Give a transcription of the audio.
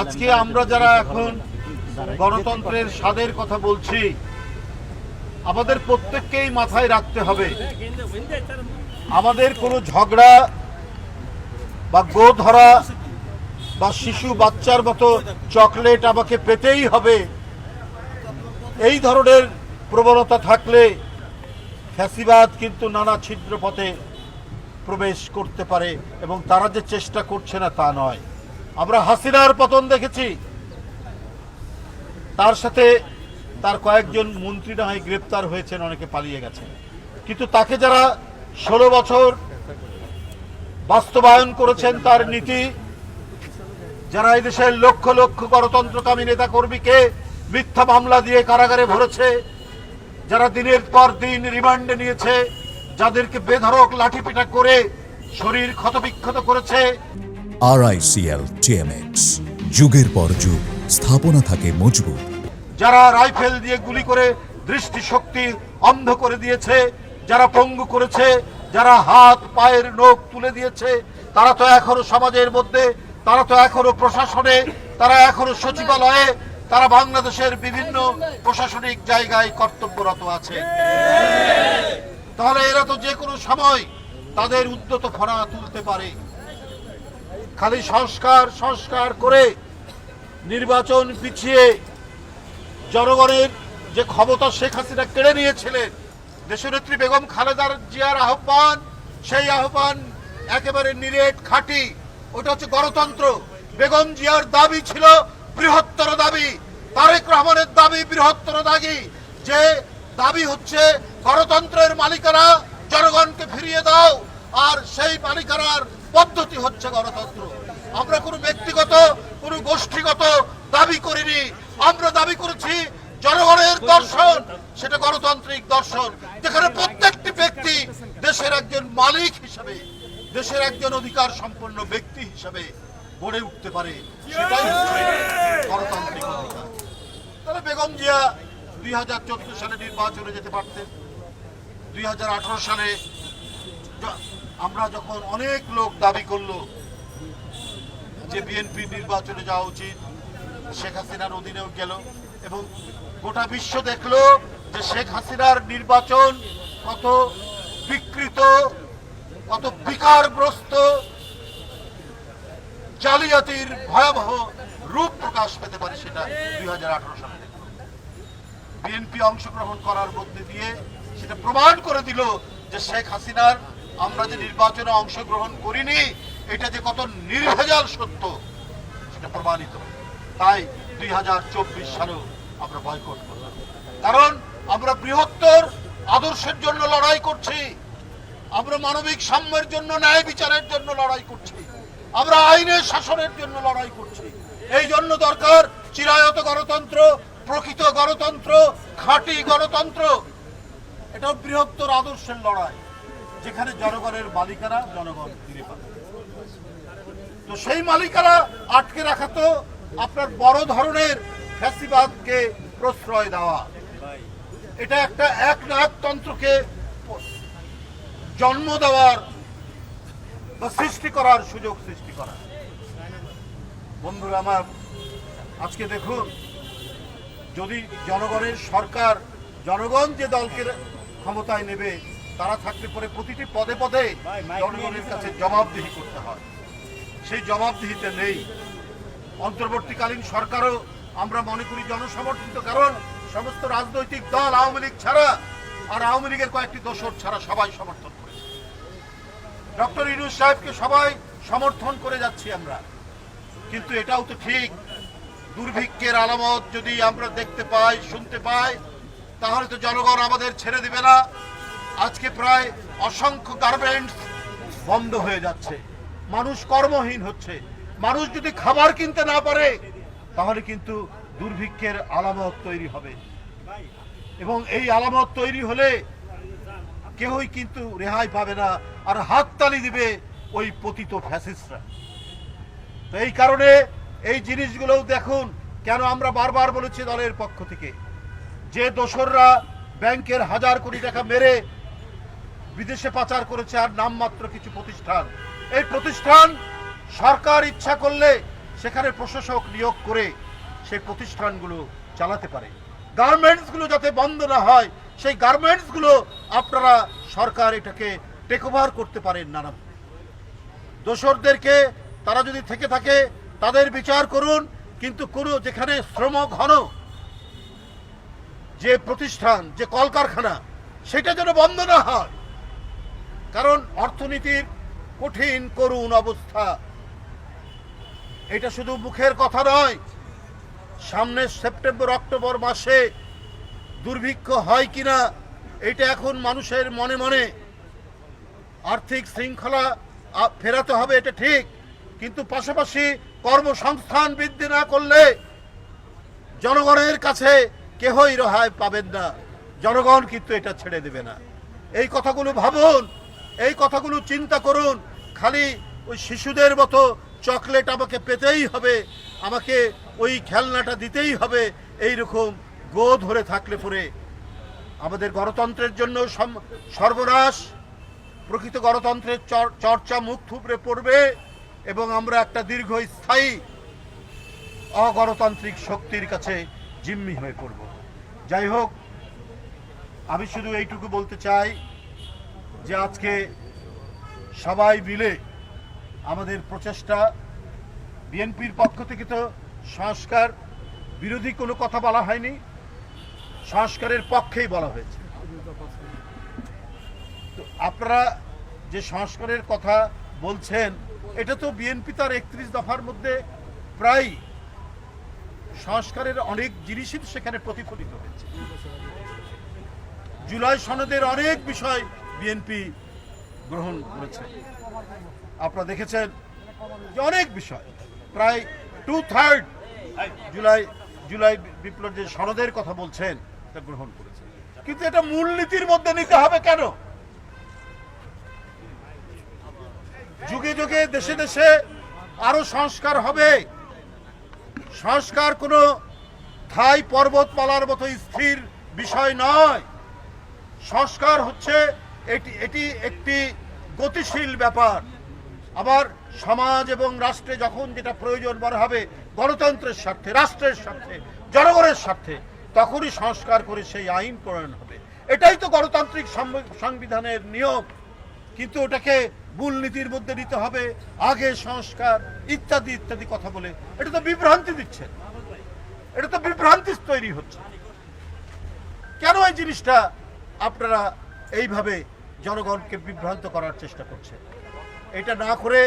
আজকে আমরা যারা এখন গণতন্ত্রের স্বাদের কথা বলছি, আমাদের প্রত্যেককেই মাথায় রাখতে হবে। আমাদের কোনো ঝগড়া বা গো ধরা বা শিশু বাচ্চার মতো চকলেট আমাকে পেতেই হবে। এই ধরনের প্রবণতা থাকলে ফ্যাসিবাদ কিন্তু নানা ছিদ্র পথে প্রবেশ করতে পারে এবং তারা যে চেষ্টা করছে না তা নয়। আমরা হাসিনার পতন দেখেছি। তার সাথে তার কয়েকজন মন্ত্রী না হয় গ্রেপ্তার হয়েছেন, অনেকে পালিয়ে গেছেন। কিন্তু তাকে যারা ষোলো বছর বাস্তবায়ন করেছেন তার নীতি, যারা এই দেশের লক্ষ লক্ষ গণতন্ত্রকামী নেতা কর্মীকে মিথ্যা মামলা দিয়ে কারাগারে ভরেছে, যারা দিনের পর দিন রিমান্ডে নিয়েছে, যাদেরকে বেধড়ক লাঠিপিটা করে শরীর ক্ষতবিক্ষত করেছে আরআইসিএল টিএমএক্স যুগের পর যুগ, স্থাপনা থাকে মজবুত। যারা রাইফেল দিয়ে গুলি করে দৃষ্টি শক্তি অন্ধ করে দিয়েছে, যারা পঙ্গু করেছে, যারা হাত, পায়ের নখ তুলে দিয়েছে, তারা তো এখনও সমাজের মধ্যে, তারা তো এখনও প্রশাসনে, তারা এখনও সচিবালয়ে, তারা বাংলাদেশের বিভিন্ন প্রশাসনিক জায়গায় কর্তব্যরত আছে। তাহলে এরা তো যে কোনো সময় তাদের উদ্যত ফনা তুলতে পারে। খালি সংস্কার সংস্কার করে নির্বাচন পিছিয়ে জনগণের যে ক্ষমতা শেখ হাসিনা কেড়ে নিয়েছিলেন, দেশনেত্রী বেগম খালেদার জিয়ার আহ্বান, সেই আহ্বান একেবারে নিরেট খাঁটি। ওটা হচ্ছে গণতন্ত্র। বেগম জিয়ার দাবি ছিল বৃহত্তর দাবি। তারেক রহমানের দাবি বৃহত্তর দাবি। যে দাবি হচ্ছে, গণতন্ত্রের মালিকানা জনগণকে ফিরিয়ে দাও, আর সেই মালিকানার পদ্ধতি হচ্ছে গণতন্ত্র। আমরা কোনো ব্যক্তিগত, কোনো গোষ্ঠীগত দাবি করিনি। আমরা দাবি করেছি জনগণের দর্শন, সেটা গণতান্ত্রিক দর্শন। যেখানে প্রত্যেকটি ব্যক্তি দেশের একজন মালিক হিসেবে, দেশের একজন অধিকার সম্পন্ন ব্যক্তি হিসেবে গড়ে উঠতে পারে। গণতান্ত্রিক অধিকার। তাহলে বেগম জিয়া দুই হাজার চোদ্দ সালে নির্বাচনে যেতে পারতেন। দুই হাজার আঠারো সালে আমরা যখন অনেক লোক দাবি করল যে বিএনপি নির্বাচনে যাওয়া উচিত, শেখ হাসিনার অধীনেও গেল এবং গোটা বিশ্ব দেখল যে শেখ হাসিনার নির্বাচন কত বিকৃত, কত বিকারগ্রস্ত, জালিয়াতির ভয়াবহ রূপ প্রকাশ পেতে পারে সেটা দুই হাজার আঠারো সালে বিএনপি অংশগ্রহণ করার মধ্যে দিয়ে সেটা প্রমাণ করে দিল যে শেখ হাসিনার আমরা যে নির্বাচনে অংশগ্রহণ করিনি, এটা যে কত নির্ভেজাল সত্য, সেটা প্রমাণিত তাই দুই হাজার চব্বিশ সালেও আমরা বয়কট করলাম। কারণ আমরা বৃহত্তর আদর্শের জন্য লড়াই করছি, আমরা মানবিক সাম্যের জন্য, ন্যায় বিচারের জন্য লড়াই করছি, আমরা আইনের শাসনের জন্য লড়াই করছি। এই জন্য দরকার চিরায়ত গণতন্ত্র, প্রকৃত গণতন্ত্র, খাঁটি গণতন্ত্র। এটা বৃহত্তর আদর্শের লড়াই। যেখানে জনগণের মালিকারা জনগণ ফিরে পাবে। তো সেই মালিকারা আটকে রাখা তো আপনার বড় ধরনের ফ্যাসিবাদকে প্রশ্রয় দেওয়া। এটা একটা এক তন্ত্রকে জন্ম দেওয়ার বা সৃষ্টি করার সুযোগ সৃষ্টি করা। বন্ধুরা আমার, আজকে দেখুন, যদি জনগণের সরকার, জনগণ যে দলকে ক্ষমতায় নেবে তারা থাকলে পরে প্রতিটি পদে পদে জনগণের কাছে জবাবদিহি করতে হয়। সেই জবাবদিহিতে নেই। অন্তর্বর্তীকালীন সরকারও আমরা মনে করি জনসমর্থিত কারণ সমস্ত রাজনৈতিক দল আওয়ামী লীগ ছাড়া আর আওয়ামী লীগের কয়েকটি দোসর ছাড়া সবাই সমর্থন করেছে। ডক্টর ইনুস সাহেবকে সবাই সমর্থন করে যাচ্ছি আমরা। কিন্তু এটাও তো ঠিক। দুর্ভিক্ষের আলামত যদি আমরা দেখতে পাই শুনতে পাই তাহলে তো জনগণ আমাদের ছেড়ে দিবে না। আজকে প্রায় অসংখ্য গার্মেন্টস বন্ধ হয়ে যাচ্ছে। মানুষ কর্মহীন হচ্ছে। মানুষ যদি খাবার কিনতে না পারে, তাহলে কিন্তু দুর্ভিক্ষের আলামত তৈরি হবে। এবং এই আলামত তৈরি হলে কেউই কিন্তু রেহাই পাবে না আর হাততালি দিবে ওই পতিত ফ্যাসিস্টরা তো এই কারণে এই জিনিসগুলোও দেখুন, কেন আমরা বারবার বলেছি দলের পক্ষ থেকে। যে দোসররা ব্যাংকের হাজার কোটি টাকা মেরে বিদেশে পাচার করেছে আর নামমাত্র কিছু প্রতিষ্ঠান। এই প্রতিষ্ঠান সরকার ইচ্ছা করলে সেখানে প্রশাসক নিয়োগ করে সেই প্রতিষ্ঠানগুলো চালাতে পারে। গার্মেন্টসগুলো যাতে বন্ধ না হয়, সেই গার্মেন্টসগুলো আপনারা সরকার এটাকে টেক ওভার করতে পারেন নানা দোসরদেরকে তারা যদি থেকে থাকে, তাদের বিচার করুন, কিন্তু কোনো যেখানে শ্রম ঘন যে প্রতিষ্ঠান, যে কলকারখানা, সেটা যেন বন্ধ না হয়। কারণ অর্থনীতির কঠিন, করুণ অবস্থা। এটা শুধু মুখের কথা নয়, সামনে সেপ্টেম্বর, অক্টোবর মাসে দুর্ভিক্ষ হয় কিনা, এটা এখন মানুষের মনে মনে আর্থিক শৃঙ্খলা ফেরাতে হবে, এটা ঠিক। কিন্তু পাশাপাশি কর্মসংস্থান বৃদ্ধি না করলে জনগণের কাছে কেহই রেহাই পাবেন না। জনগণ কিন্তু এটা ছেড়ে দেবে না। এই কথাগুলো ভাবুন এই কথাগুলো চিন্তা করুন। খালি ওই শিশুদের মতো চকলেট আমাকে পেতেই হবে, আমাকে ওই খেলনাটা দিতেই হবে এই রকম গো ধরে থাকলে পরে। আমাদের গণতন্ত্রের জন্য সর্বনাশ। প্রকৃত গণতন্ত্রের চর- চর্চা মুখ থুবড়ে পড়বে এবং আমরা একটা দীর্ঘস্থায়ী অগণতান্ত্রিক শক্তির কাছে জিম্মি হয়ে পড়ব। যাই হোক, আমি শুধু এইটুকু বলতে চাই যে আজকে সবাই মিলে আমাদের প্রচেষ্টা, বিএনপির পক্ষ থেকে তো সংস্কার বিরোধী কোনো কথা বলা হয়নি, সংস্কারের পক্ষেই বলা হয়েছে। তো আপনারা যে সংস্কারের কথা বলছেন, এটা তো বিএনপি তার একত্রিশ দফার মধ্যে প্রায় সংস্কারের অনেক জিনিসই সেখানে প্রতিফলিত হয়েছে। জুলাই সনদের অনেক বিষয় বিএনপি গ্রহণ করেছে। আপনারা দেখেছেন যে অনেক বিষয়। প্রায় টু থার্ড জুলাই জুলাই বিপ্লব যে সনদের কথা বলছেন তা গ্রহণ করেছে। কিন্তু এটা মূলনীতির মধ্যে নিতে হবে কেন? যুগে যুগে দেশে দেশে আরও সংস্কার হবে। সংস্কার কোনো থাই পর্বতমালার মতো স্থির বিষয় নয়। সংস্কার হচ্ছে এটি এটি একটি গতিশীল ব্যাপার। আবার সমাজ এবং রাষ্ট্রে যখন যেটা প্রয়োজন মনে হবে, গণতন্ত্রের স্বার্থে, রাষ্ট্রের স্বার্থে, জনগণের স্বার্থে, তখনই সংস্কার করে সেই আইন প্রণয়ন হবে। এটাই তো গণতান্ত্রিক সংবিধানের নিয়ম। কিন্তু ওটাকে মূলনীতির মধ্যে নিতে হবে, আগে সংস্কার, ইত্যাদি ইত্যাদি কথা বলে। এটা তো বিভ্রান্তি দিচ্ছে। এটা তো বিভ্রান্তি তৈরি হচ্ছে। কেন এই জিনিসটা আপনারা এইভাবে জনগণকে বিভ্রান্ত করার চেষ্টা করছে। এটা না করে